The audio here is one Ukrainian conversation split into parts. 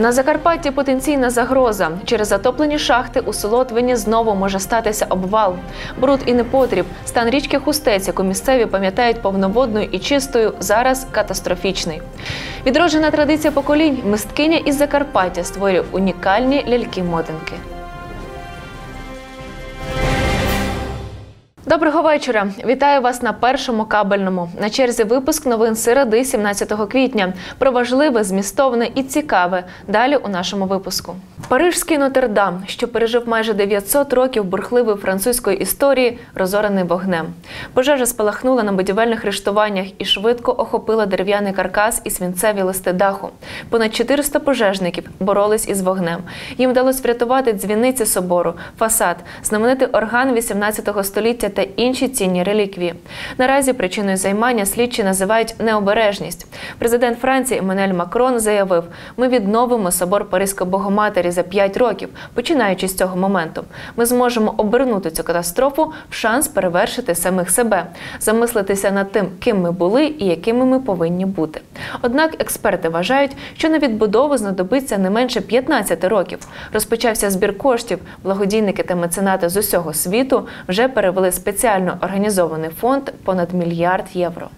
На Закарпатті потенційна загроза. Через затоплені шахти у Солотвині знову може статися обвал. Бруд і непотріб. Стан річки Хустець, яку місцеві пам'ятають повноводною і чистою, зараз катастрофічний. Відроджена традиція поколінь мисткиня із Закарпаття створює унікальні ляльки-мотинки. Доброго вечора. Вітаю вас на першому кабельному. На черзі випуск новин середи 17 квітня. Про важливе, змістовне і цікаве. Далі у нашому випуску. Парижський Нотр-Дам, що пережив майже 900 років бурхливої французької історії, розорений вогнем. Пожежа спалахнула на будівельних рештуваннях і швидко охопила дерев'яний каркас і свінцеві листи даху. Понад 400 пожежників боролись із вогнем. Їм вдалося врятувати дзвіниці собору, фасад, знаменитий орган 18 століття та інші цінні реліквії. Наразі причиною займання слідчі називають необережність. Президент Франції Еммануель Макрон заявив: ми відновимо собор Паризької Богоматері за 5 років, починаючи з цього моменту. Ми зможемо обернути цю катастрофу в шанс перевершити самих себе, замислитися над тим, ким ми були і якими ми повинні бути. Однак експерти вважають, що на відбудову знадобиться не менше 15 років. Розпочався збір коштів. Благодійники та меценати з усього світу вже перевели спеціально організований фонд понад мільярд євро.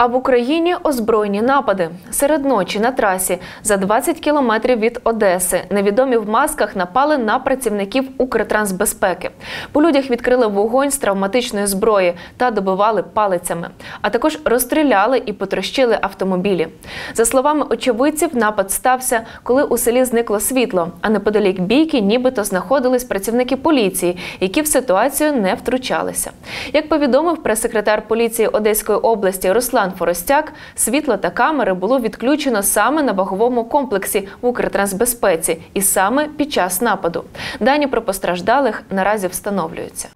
А в Україні озброєні напади серед ночі на трасі за 20 кілометрів від Одеси. Невідомі в масках напали на працівників Укртрансбезпеки. По людях відкрили вогонь з травматичної зброї та добивали палицями, а також розстріляли і потрощили автомобілі. За словами очевидців, напад стався, коли у селі зникло світло. А неподалік бійки, нібито знаходились працівники поліції, які в ситуацію не втручалися. Як повідомив прес-секретар поліції Одеської області Руслан. Форостяк, світло та камери було відключено саме на ваговому комплексі в Укртрансбезпеці і саме під час нападу. Дані про постраждалих наразі встановлюються.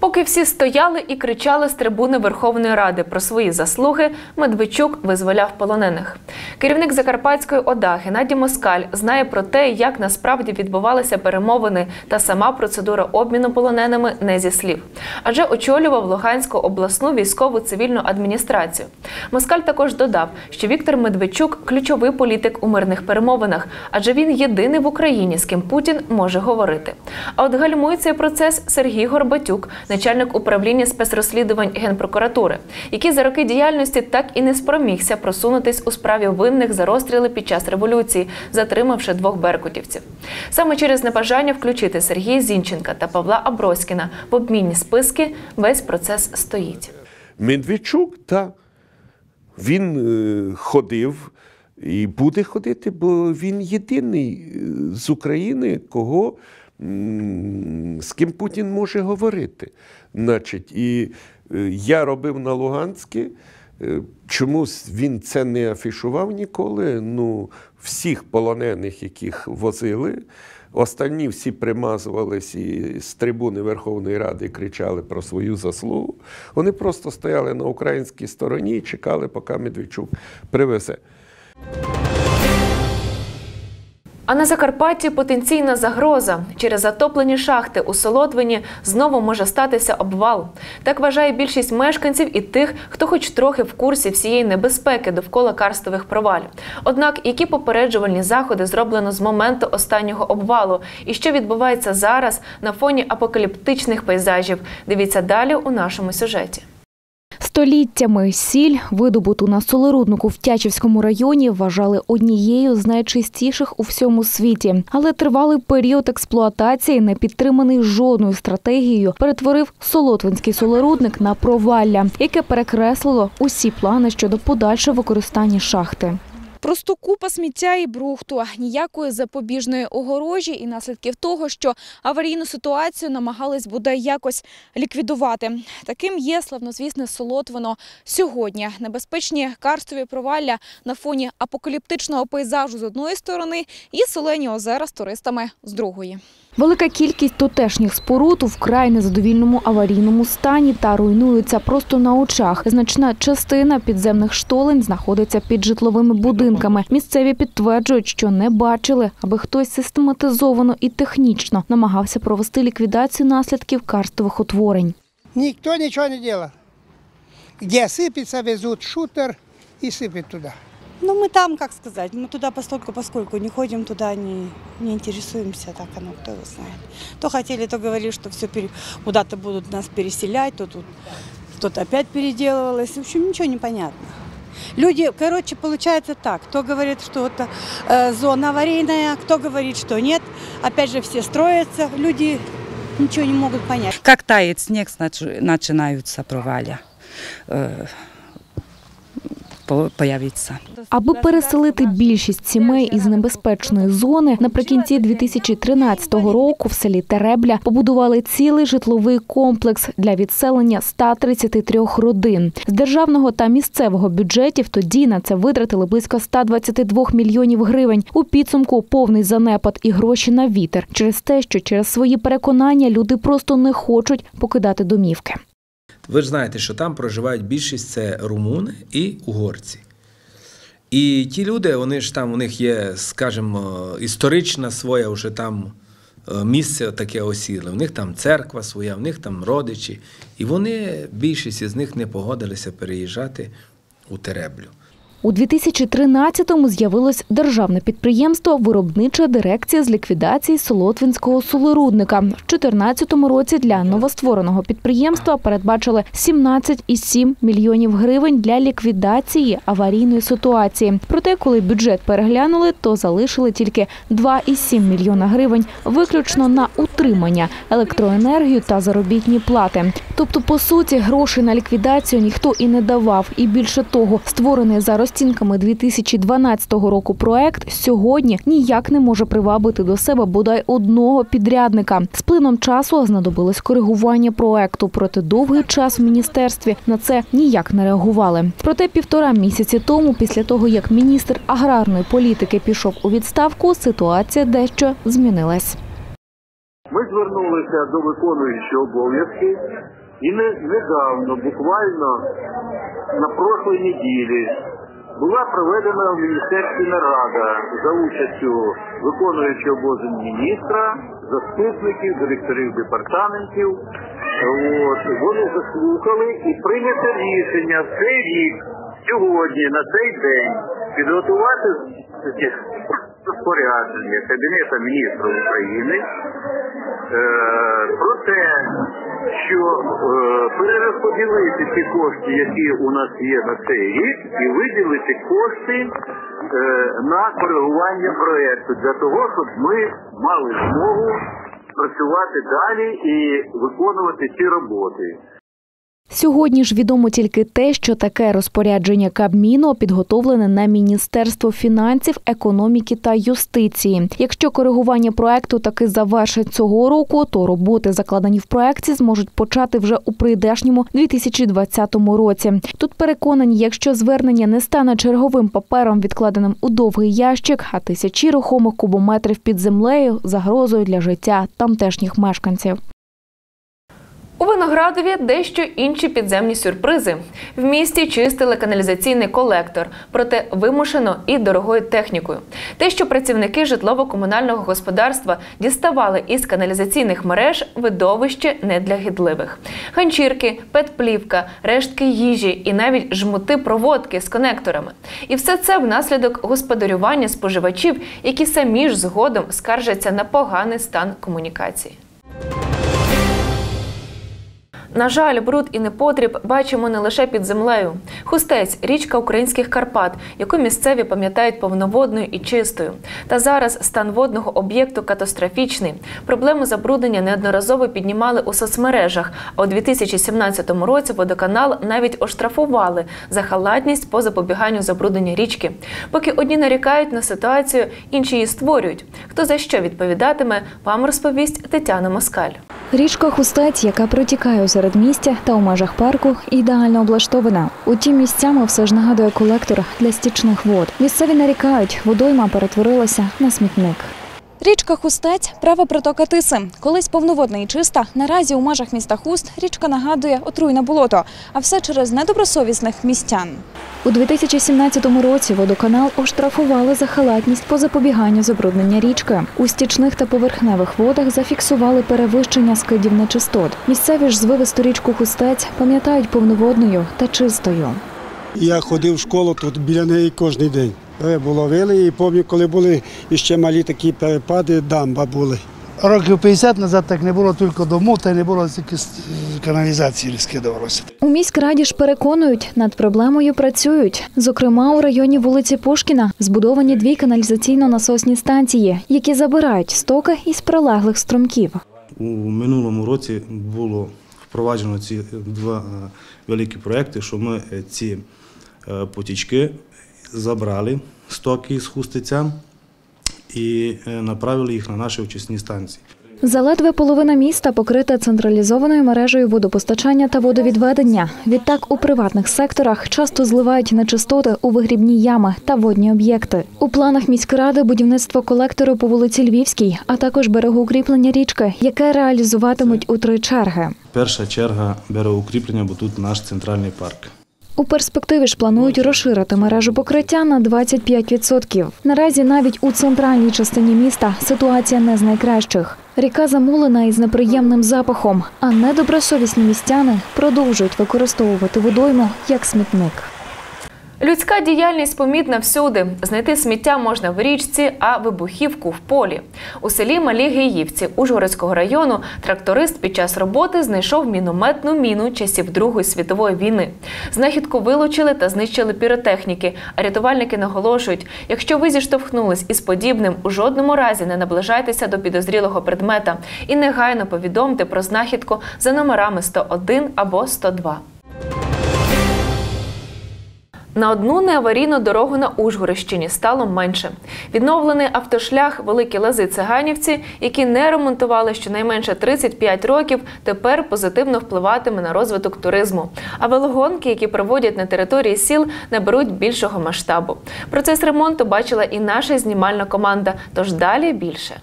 Поки всі стояли і кричали з трибуни Верховної Ради про свої заслуги, Медведчук визволяв полонених. Керівник Закарпатської ОДА Геннадій Москаль знає про те, як насправді відбувалися перемовини та сама процедура обміну полоненими не зі слів, адже очолював Луганську обласну військову цивільну адміністрацію. Москаль також додав, що Віктор Медведчук ключовий політик у мирних перемовинах, адже він єдиний в Україні, з ким Путін може говорити. А от гальмує цей процес Сергій Горбатюк начальник управління спецрозслідувань генпрокуратури, який за роки діяльності так і не спромігся просунутись у справі винних за розстріли під час революції, затримавши двох беркутівців. Саме через небажання включити Сергія Зінченка та Павла Аброськіна в обмінні списки весь процес стоїть. Медведчук, та він е, ходив і буде ходити, бо він єдиний з України, кого з ким Путін може говорити. Значить, І я робив на Луганській, чомусь він це не афішував ніколи. Ну, Всіх полонених, яких возили, останні всі примазувались і з трибуни Верховної Ради кричали про свою заслугу. Вони просто стояли на українській стороні і чекали, поки Медведчук привезе. А на Закарпатті потенційна загроза через затоплені шахти у Солотвині знову може статися обвал. Так вважає більшість мешканців і тих, хто хоч трохи в курсі всієї небезпеки довкола карстових провалів. Однак, які попереджувальні заходи зроблено з моменту останнього обвалу, і що відбувається зараз на фоні апокаліптичних пейзажів? Дивіться далі у нашому сюжеті. Століттями сіль, видобуту на солоруднику в Тячівському районі, вважали однією з найчистіших у всьому світі. Але тривалий період експлуатації, не підтриманий жодною стратегією, перетворив солотвинський солорудник на провалля, яке перекреслило усі плани щодо подальшого використання шахти. Просто купа сміття і брухту, ніякої запобіжної огорожі і наслідків того, що аварійну ситуацію намагались бодай якось ліквідувати. Таким є славнозвісне Солотвино сьогодні. Небезпечні карстові провалля на фоні апокаліптичного пейзажу з одної сторони і солені озера з туристами з другої. Велика кількість тутешніх споруд у вкрай незадовільному аварійному стані та руйнуються просто на очах. Значна частина підземних штолень знаходиться під житловими будинками. Місцеві підтверджують, що не бачили, аби хтось систематизовано і технічно намагався провести ліквідацію наслідків карстових утворень. Ніхто нічого не робить. Де сипеться, везуть шутер, и сыпет туда. Ну, мы там, как сказать, мы туда постольку, поскольку не ходим туда, не, не интересуемся, так оно, кто его знает. То хотели, то говорили, что все куда-то будут нас переселять, то тут что-то опять переделывалось. В общем, ничего не понятно. Люди, короче, получается так. Кто говорит, что это э, зона аварийная, кто говорит, что нет. Опять же, все строятся, люди ничего не могут понять. Как тает снег, нач- начинаются проваля э, появиться. Аби переселити більшість сімей із небезпечної зони, наприкінці 2013 року в селі Теребля побудували цілий житловий комплекс для відселення 133 родин. З державного та місцевого бюджетів тоді на це витратили близько 122 мільйонів гривень. У підсумку повний занепад і гроші на вітер через те, що через свої переконання люди просто не хочуть покидати домівки. Ви ж знаєте, що там проживають більшість це румуни і угорці. І ті люди, вони ж там, у них є, скажімо, історична своя вже там е, місце таке осіле. У них там церква своя, у них там родичі. І вони, більшість із них не погодилися переїжджати у Тереблю. У 2013-му з'явилось державне підприємство Виробнича дирекція з ліквідації Солотвинського солорудника. В 2014 році для новоствореного підприємства передбачили 17,7 мільйонів гривень для ліквідації аварійної ситуації. Проте, коли бюджет переглянули, то залишили тільки 2,7 мільйона гривень виключно на утримання, електроенергію та заробітні плати. Тобто, по суті, грошей на ліквідацію ніхто і не давав. І більше того, створений за розцінками 2012 року проект сьогодні ніяк не може привабити до себе бодай одного підрядника. З плином часу знадобилось коригування проекту. Проте довгий час в міністерстві на це ніяк не реагували. Проте півтора місяці тому, після того як міністр аграрної політики пішов у відставку, ситуація дещо змінилась. Ми звернулися до виконуючого обов'язки і не, недавно, буквально на прошлій неділі, була проведена в міністерстві нарада за участю виконуючого обов'язки міністра, заступників, директорів департаментів. От, вони заслухали і прийнято рішення в цей рік, сьогодні, на цей день, підготувати розпорядження Кабінету міністрів України е, про те, що е, перерозподілити ті кошти, які у нас є на цей рік, і виділити кошти е, на коригування проєкту для того, щоб ми мали змогу працювати далі і виконувати ці роботи. Сьогодні ж відомо тільки те, що таке розпорядження Кабміну підготовлене на Міністерство фінансів, економіки та юстиції. Якщо коригування проекту таки завершить цього року, то роботи, закладені в проекті, зможуть почати вже у прийдешньому 2020 році. Тут переконані, якщо звернення не стане черговим папером, відкладеним у довгий ящик, а тисячі рухомих кубометрів під землею загрозою для життя тамтешніх мешканців. У Виноградові дещо інші підземні сюрпризи. В місті чистили каналізаційний колектор, проте вимушено і дорогою технікою. Те, що працівники житлово-комунального господарства діставали із каналізаційних мереж, видовище не для гідливих. Ганчірки, петплівка, рештки їжі і навіть жмути проводки з конекторами. І все це внаслідок господарювання споживачів, які самі ж згодом скаржаться на поганий стан комунікації. На жаль, бруд і непотріб бачимо не лише під землею. Хустець річка українських Карпат, яку місцеві пам'ятають повноводною і чистою. Та зараз стан водного об'єкту катастрофічний. Проблему забруднення неодноразово піднімали у соцмережах. А у 2017 році водоканал навіть оштрафували за халатність по запобіганню забруднення річки. Поки одні нарікають на ситуацію, інші її створюють. Хто за що відповідатиме, вам розповість Тетяна Москаль. Річка Хустець, яка протікає у середмістя та у межах парку, ідеально облаштована. Утім, місцями все ж нагадує колектор для стічних вод. Місцеві нарікають, водойма перетворилася на смітник. Річка Хустець права притока Тиси. Колись повноводна і чиста. Наразі у межах міста Хуст річка нагадує отруйне болото, а все через недобросовісних містян. У 2017 році водоканал оштрафували за халатність по запобіганню забруднення річки. У стічних та поверхневих водах зафіксували перевищення скидів нечистот. Місцеві ж звивисту річку Хустець пам'ятають повноводною та чистою. Я ходив в школу тут біля неї кожен день. Е, Було вили, і пам'ятаю, коли були ще малі такі перепади, дамба були. Років 50 назад так не було тільки домов, та не було тільки каналізації скидувалося. У міськраді ж переконують, над проблемою працюють. Зокрема, у районі вулиці Пушкіна збудовані дві каналізаційно-насосні станції, які забирають стоки із прилеглих струмків. У минулому році було впроваджено ці два е, великі проекти, що ми е, ці е, потічки забрали стоки з хустиця і направили їх на наші очисні станції. Заледве половина міста покрита централізованою мережею водопостачання та водовідведення. Відтак у приватних секторах часто зливають нечистоти у вигрібні ями та водні об'єкти. У планах міськради будівництво колектору по вулиці Львівській, а також берегоукріплення річки, яке реалізуватимуть у три черги. Перша черга берегоукріплення, бо тут наш центральний парк. У перспективі ж планують розширити мережу покриття на 25%. Наразі навіть у центральній частині міста ситуація не з найкращих. Ріка замулена із неприємним запахом, а недобросовісні містяни продовжують використовувати водойму як смітник. Людська діяльність помітна всюди. Знайти сміття можна в річці, а вибухівку в полі. У селі Малі Геївці Ужгородського району тракторист під час роботи знайшов мінометну міну часів Другої світової війни. Знахідку вилучили та знищили піротехніки. А рятувальники наголошують: якщо ви зіштовхнулись із подібним, у жодному разі не наближайтеся до підозрілого предмета і негайно повідомте про знахідку за номерами 101 або 102. На одну неаварійну дорогу на Ужгородщині стало менше. Відновлений автошлях Великі Лази Циганівці, які не ремонтували щонайменше 35 років, тепер позитивно впливатиме на розвиток туризму. А велогонки, які проводять на території сіл, наберуть більшого масштабу. Процес ремонту бачила і наша знімальна команда. Тож далі більше.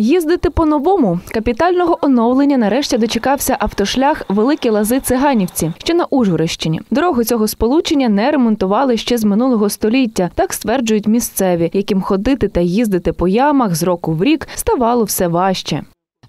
Їздити по-новому капітального оновлення нарешті дочекався автошлях Великі Лази Циганівці, що на Ужгородщині. Дорогу цього сполучення не ремонтували ще з минулого століття. Так стверджують місцеві, яким ходити та їздити по ямах з року в рік ставало все важче.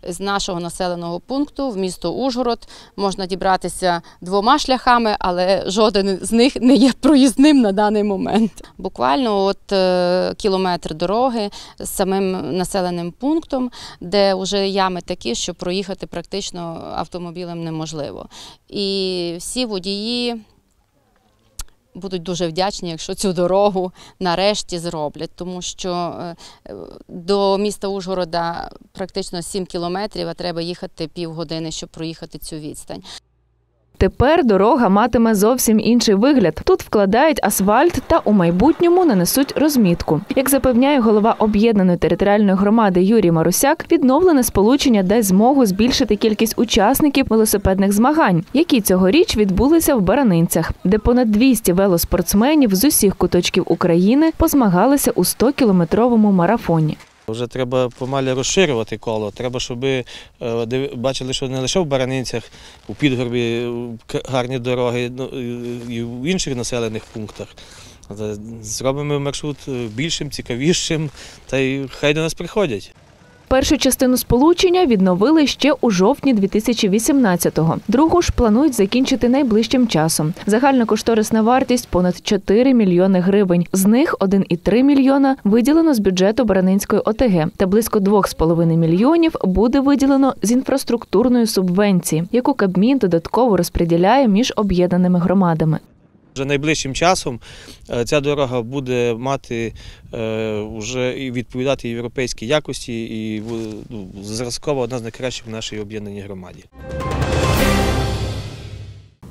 З нашого населеного пункту в місто Ужгород можна дібратися двома шляхами, але жоден з них не є проїзним на даний момент. Буквально от е, кілометр дороги з самим населеним пунктом, де вже ями такі, що проїхати практично автомобілем неможливо. І всі водії будуть дуже вдячні, якщо цю дорогу нарешті зроблять, тому що е, до міста Ужгорода практично 7 кілометрів, а треба їхати півгодини, щоб проїхати цю відстань. Тепер дорога матиме зовсім інший вигляд. Тут вкладають асфальт та у майбутньому нанесуть розмітку. Як запевняє голова об'єднаної територіальної громади Юрій Марусяк, відновлене сполучення дасть змогу збільшити кількість учасників велосипедних змагань, які цьогоріч відбулися в Баранинцях, де понад 200 велоспортсменів з усіх куточків України позмагалися у 100-кілометровому марафоні. Вже треба помалі розширювати коло. Треба, щоб е, бачили, що не лише в Баранинцях, у Підгорбі гарні дороги, ну, і- в інших населених пунктах. Зробимо маршрут е, більшим, цікавішим, та й хай до нас приходять. Першу частину сполучення відновили ще у жовтні 2018-го. Другу ж планують закінчити найближчим часом. Загальна кошторисна вартість понад 4 мільйони гривень. З них 1,3 мільйона виділено з бюджету Баранинської ОТГ, та близько 2,5 мільйонів буде виділено з інфраструктурної субвенції, яку Кабмін додатково розподіляє між об'єднаними громадами. Вже найближчим часом е, ця дорога буде мати е, вже і відповідати європейській якості і ну, зразкова одна з найкращих в нашій об'єднаній громаді.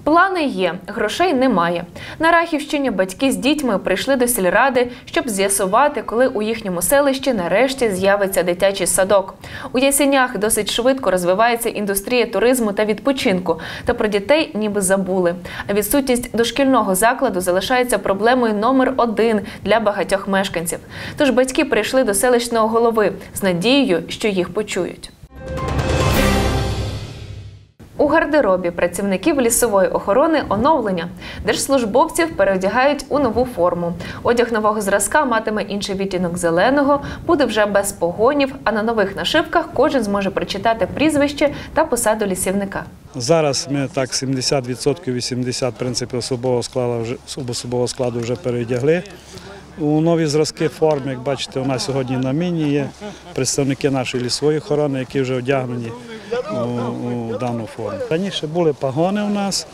Плани є, грошей немає. На Рахівщині батьки з дітьми прийшли до сільради, щоб з'ясувати, коли у їхньому селищі нарешті з'явиться дитячий садок. У Ясенях досить швидко розвивається індустрія туризму та відпочинку, та про дітей ніби забули. А відсутність дошкільного закладу залишається проблемою номер один для багатьох мешканців. Тож батьки прийшли до селищного голови з надією, що їх почують. У гардеробі працівників лісової охорони оновлення. Держслужбовців переодягають у нову форму. Одяг нового зразка матиме інший відтінок зеленого, буде вже без погонів, а на нових нашивках кожен зможе прочитати прізвище та посаду лісівника. Зараз ми так 70%, 80% в принципі особового складу вже особового складу вже переодягли. У нові зразки форм, як бачите, у нас сьогодні на міні є представники нашої лісової охорони, які вже одягнені у, у дану форму. Раніше були пагони у нас,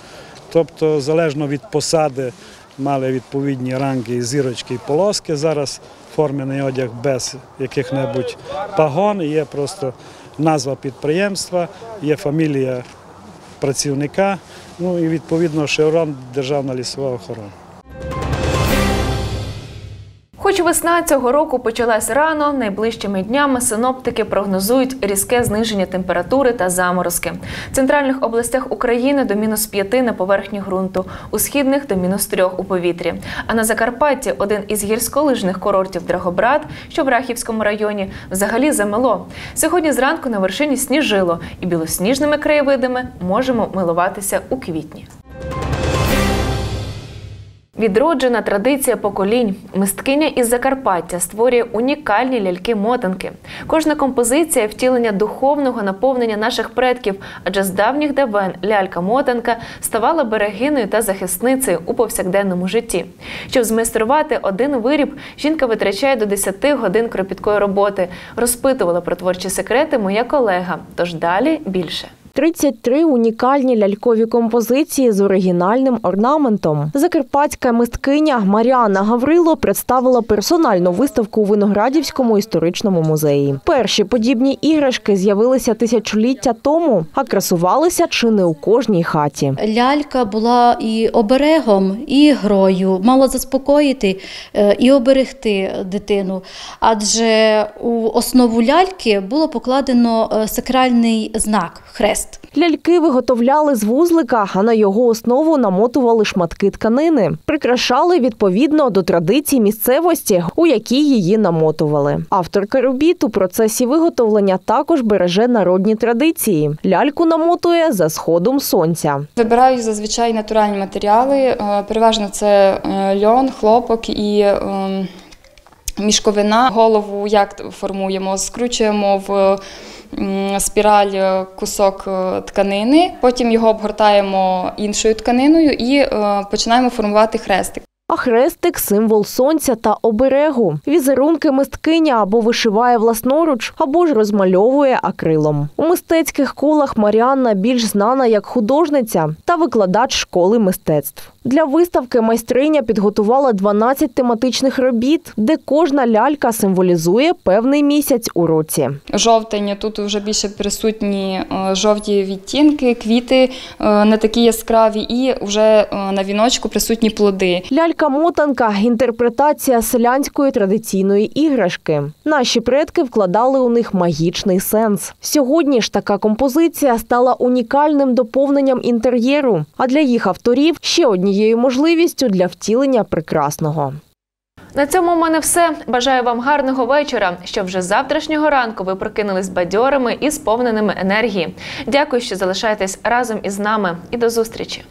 тобто залежно від посади мали відповідні ранги, зірочки і полоски. Зараз формений одяг без яких-небудь пагон, є просто назва підприємства, є фамілія працівника, ну і відповідно шеврон Державна лісова охорона. Хоч весна цього року почалась рано, найближчими днями синоптики прогнозують різке зниження температури та заморозки. В центральних областях України до мінус 5 на поверхні ґрунту, у східних до мінус 3 у повітрі. А на Закарпатті один із гірськолижних курортів Драгобрат, що в Рахівському районі, взагалі замело. Сьогодні зранку на вершині сніжило, і білосніжними краєвидами можемо милуватися у квітні. Відроджена традиція поколінь. Мисткиня із Закарпаття створює унікальні ляльки-мотанки. Кожна композиція втілення духовного наповнення наших предків, адже з давніх давен лялька-мотанка ставала берегиною та захисницею у повсякденному житті. Щоб змайструвати один виріб, жінка витрачає до 10 годин кропіткої роботи. Розпитувала про творчі секрети моя колега. Тож далі більше. 33 унікальні лялькові композиції з оригінальним орнаментом. Закарпатська мисткиня Маріана Гаврило представила персональну виставку у Виноградівському історичному музеї. Перші подібні іграшки з'явилися тисячоліття тому, а красувалися чи не у кожній хаті. Лялька була і оберегом, і грою, мала заспокоїти е, і оберегти дитину. Адже у основу ляльки було покладено е, сакральний знак хрест. Ляльки виготовляли з вузлика, а на його основу намотували шматки тканини. Прикрашали відповідно до традицій місцевості, у якій її намотували. Авторка робіт у процесі виготовлення також береже народні традиції. Ляльку намотує за сходом сонця. Вибираю зазвичай натуральні матеріали. е, Переважно це е, льон, хлопок і ем, мішковина. Голову як формуємо? Скручуємо в спіраль е, кусок е, тканини, потім його обгортаємо іншою тканиною і е, починаємо формувати хрестик. А хрестик символ сонця та оберегу. Візерунки мисткиня або вишиває власноруч, або ж розмальовує акрилом. У мистецьких колах Маріанна більш знана як художниця та викладач школи мистецтв. Для виставки майстриня підготувала 12 тематичних робіт, де кожна лялька символізує певний місяць у році. Жовтень тут вже більше присутні е, жовті відтінки, квіти е, не такі яскраві, і вже е, на віночку присутні плоди. Лялька-мотанка інтерпретація селянської традиційної іграшки. Наші предки вкладали у них магічний сенс. Сьогодні ж така композиція стала унікальним доповненням інтер'єру, а для їх авторів ще однією можливістю для втілення прекрасного. На цьому в мене все. Бажаю вам гарного вечора. Щоб вже з завтрашнього ранку ви прокинулись бадьорими і сповненими енергії. Дякую, що залишаєтесь разом із нами. І до зустрічі.